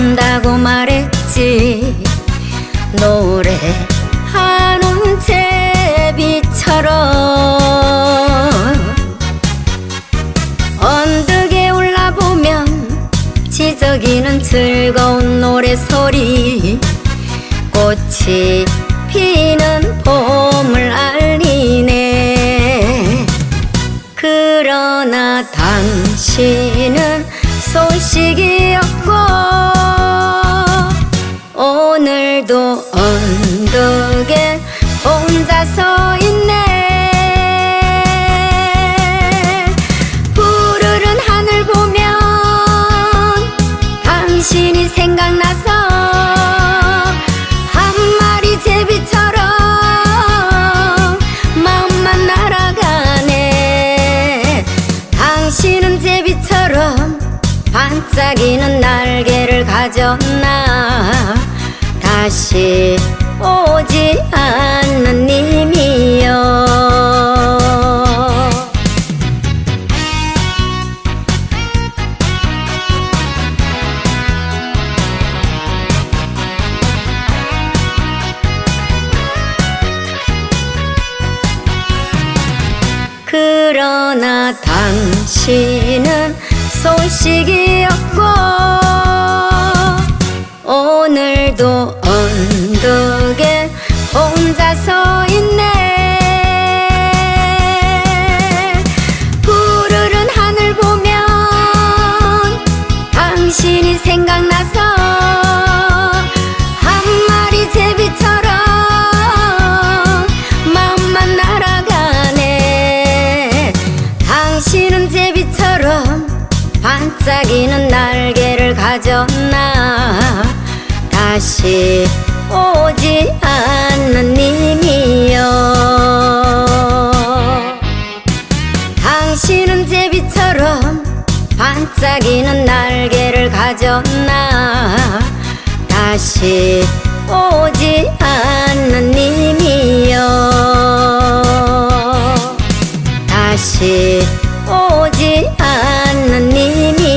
들어온다고 말했지. 노래하는 제비처럼 언덕에 올라보면 지저귀는 즐거운 노래소리 꽃이 피는 봄을 알리네. 그러나 당신은 소식이 없고 오늘도 언덕에 혼자 서 있네. 푸르른 하늘 보면 당신이 생각나서 한 마리 제비처럼 마음만 날아가네. 당신은 제비처럼 반짝이는 날개를 가졌나 다시 오지 않는 님이여. 그러나 당신은 소식이 없고 오늘도 언덕에 혼자 서 있네. 푸르른 하늘 보면 당신이 생각나서 한 마리 제비처럼 마음만 날아가네. 당신은 제비처럼 반짝이는 날개를 가졌나. 다시 오지 않는님이요 당신은 제비처럼 반짝이는 날개를 가졌나? 다시 오지 않는님이요 다시 오지 않는님이